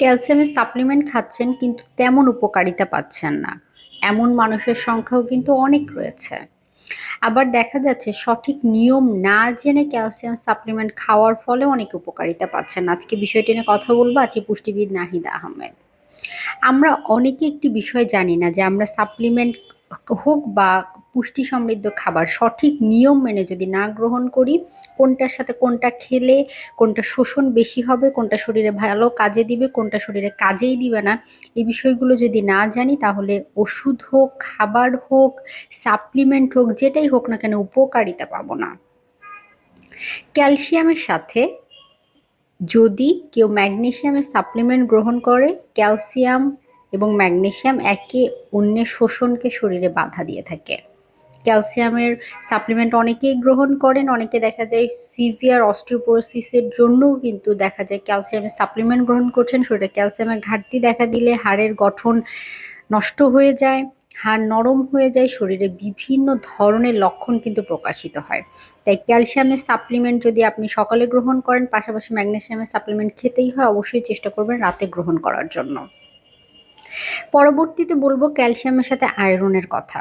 ক্যালসিয়ামের সাপ্লিমেন্ট খাচ্ছেন কিন্তু তেমন উপকারিতা পাচ্ছেন না। এমন মানুষের সংখ্যাও কিন্তু অনেক রয়েছে। আবার দেখা যাচ্ছে সঠিক নিয়ম না জেনে ক্যালসিয়াম সাপ্লিমেন্ট খাওয়ার ফলে অনেক উপকারিতা পাচ্ছেন আজকে বিষয়টি নিয়ে কথা বলব। আছি পুষ্টিবিদ নাহিদা আহমেদ। আমরা অনেকে একটি বিষয় জানি না যে আমরা সাপ্লিমেন্ট হোক বা পুষ্টি সমৃদ্ধ খাবার। সঠিক নিয়ম মেনে যদি না গ্রহণ করি, কোনটার সাথে কোনটা খেলে, কোনটা শোষণ বেশি হবে, কোনটা শরীরে ভালো কাজে দিবে, কোনটা শরীরে কাজেই দিবে না, এই বিষয়গুলো যদি না জানি, তাহলে ওষুধ হোক, খাবার হোক, সাপ্লিমেন্ট হোক, যেটাই হোক না কেন উপকারিতা পাবো না। ক্যালসিয়ামের সাথে যদি কেউ ম্যাগনেশিয়ামের সাপ্লিমেন্ট গ্রহণ করে, ক্যালসিয়াম এবং ম্যাগনেশিয়াম একে অন্যের শোষণকে শরীরে বাধা দিয়ে থাকে। ক্যালসিয়ামের সাপ্লিমেন্ট অনেকেই গ্রহণ করেন, অনেকে দেখা যায় সিভিয়ার অস্টিওপোরোসিসের জন্যও কিন্তু দেখা যায় ক্যালসিয়ামের সাপ্লিমেন্ট গ্রহণ করছেন। শরীরে ক্যালসিয়ামের ঘাটতি দেখা দিলে হাড়ের গঠন নষ্ট হয়ে যায়, হাড় নরম হয়ে যায়, শরীরে বিভিন্ন ধরনের লক্ষণ কিন্তু প্রকাশিত হয়। তাই ক্যালসিয়ামের সাপ্লিমেন্ট যদি আপনি সকালে গ্রহণ করেন, পাশাপাশি ম্যাগনেসিয়ামের সাপ্লিমেন্ট খেতেই হয়, অবশ্যই চেষ্টা করবেন রাতে গ্রহণ করার জন্য। পরবর্তীতে বলব ক্যালসিয়ামের সাথে আয়রনের কথা।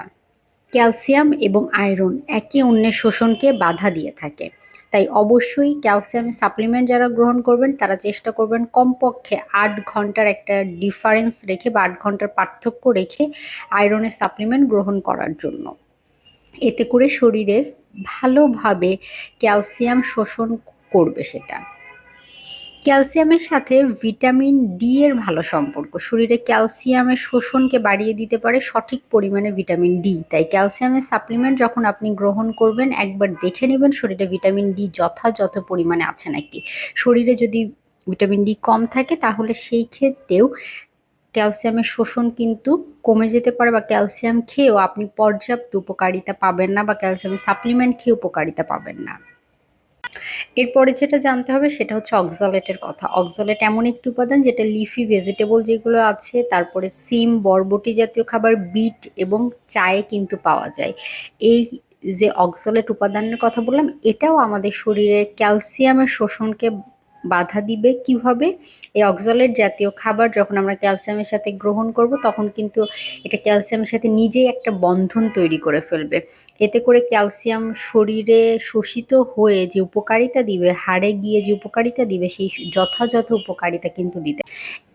ক্যালসিয়াম এবং আয়রন একে অন্যের শোষণকে বাধা দিয়ে থাকে। তাই অবশ্যই ক্যালসিয়ামের সাপ্লিমেন্ট যারা গ্রহণ করবেন, তারা চেষ্টা করবেন কমপক্ষে আট ঘণ্টার একটা ডিফারেন্স রেখে বা আট ঘণ্টার পার্থক্য রেখে আয়রনের সাপ্লিমেন্ট গ্রহণ করার জন্য। এতে করে শরীরে ভালোভাবে ক্যালসিয়াম শোষণ করবে সেটা। ক্যালসিয়ামের সাথে ভিটামিন ডি এর ভালো সম্পর্ক। শরীরে ক্যালসিয়ামের শোষণকে বাড়িয়ে দিতে পারে সঠিক পরিমাণে ভিটামিন ডি। তাই ক্যালসিয়ামের সাপ্লিমেন্ট যখন আপনি গ্রহণ করবেন, একবার দেখে নেবেন শরীরে ভিটামিন ডি যথাযথ পরিমাণে আছে নাকি। শরীরে যদি ভিটামিন ডি কম থাকে, তাহলে সেই ক্ষেত্রেও ক্যালসিয়ামের শোষণ কিন্তু কমে যেতে পারে বা ক্যালসিয়াম খেয়েও আপনি পর্যাপ্ত উপকারিতা পাবেন না বা ক্যালসিয়ামের সাপ্লিমেন্ট খেয়ে উপকারিতা পাবেন না। এরপরে যেটা জানতে হবে সেটা হচ্ছে অক্সালেটের কথা। অক্সালেট এমন একটি উপাদান যেটা লিফি ভেজিটেবল যেগুলো আছে, তারপরে সিম, বরবটি জাতীয় খাবার, বিট এবং চায়ে কিন্তু পাওয়া যায়। এই যে অক্সালেট উপাদানের কথা বললাম, এটাও আমাদের শরীরে ক্যালসিয়ামের শোষণকে বাধা দিবে কীভাবে? এই অক্সালেট জাতীয় খাবার যখন আমরা ক্যালসিয়ামের সাথে গ্রহণ করব, তখন কিন্তু এটা ক্যালসিয়ামের সাথে নিজেই একটা বন্ধন তৈরি করে ফেলবে। এতে করে ক্যালসিয়াম শরীরে শোষিত হয়ে যে উপকারিতা দিবে, হাড়ে গিয়ে যে উপকারিতা দিবে, সেই যথাযথ উপকারিতা কিন্তু দিতে।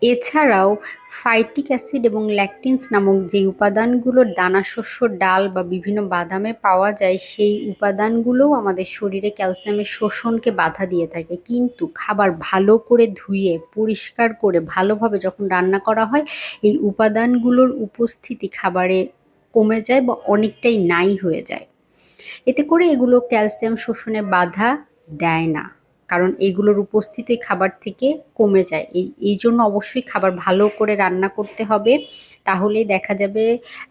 এছাড়াও ফাইটিক অ্যাসিড এবং ল্যাকটিনস নামক যে উপাদানগুলো দানা শস্য, ডাল বা বিভিন্ন বাদামে পাওয়া যায়, সেই উপাদানগুলোও আমাদের শরীরে ক্যালসিয়ামের শোষণকে বাধা দিয়ে থাকে। কিন্তু খাবার ভালো করে ধুয়ে, পরিষ্কার করে ভালোভাবে যখন রান্না করা হয়, এই উপাদানগুলোর উপস্থিতি খাবারে কমে যায় বা অনেকটাই নাই হয়ে যায়। এতে করে এগুলো ক্যালসিয়াম শোষণে বাধা দেয় না। কারণ এগুলোর উপস্থিতি খাবার থেকে কমে যায়। এই এই জন্য অবশ্যই খাবার ভালো করে রান্না করতে হবে। তাহলে দেখা যাবে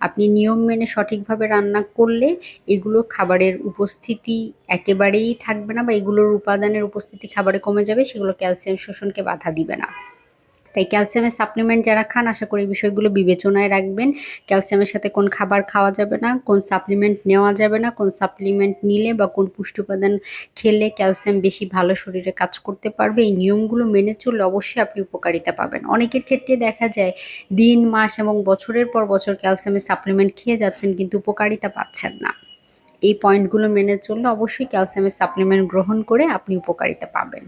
আপনি নিয়ম মেনে সঠিকভাবে রান্না করলে এগুলো খাবারের উপস্থিতি একেবারেই থাকবে না বা এগুলোর উপাদানের উপস্থিতি খাবারে কমে যাবে, সেগুলো ক্যালসিয়াম শোষণকে বাধা দিবে না। তাই ক্যালসিয়ামের সাপ্লিমেন্ট যারা খান, আশা করি বিষয়গুলো বিবেচনায় রাখবেন। ক্যালসিয়ামের সাথে কোন খাবার খাওয়া যাবে না, কোন সাপ্লিমেন্ট নেওয়া যাবে না, কোন সাপ্লিমেন্ট নিলে বা কোন পুষ্টি উপাদান খেলে ক্যালসিয়াম বেশি ভালো শরীরে কাজ করতে পারবে, এই নিয়মগুলো মেনে চললে অবশ্যই আপনি উপকারিতা পাবেন। অনেকের ক্ষেত্রে দেখা যায় দিন, মাস এবং বছরের পর বছর ক্যালসিয়ামের সাপ্লিমেন্ট খেয়ে যাচ্ছেন কিন্তু উপকারিতা পাচ্ছেন না। এই পয়েন্টগুলো মেনে চললে অবশ্যই ক্যালসিয়ামের সাপ্লিমেন্ট গ্রহণ করে আপনি উপকারিতা পাবেন।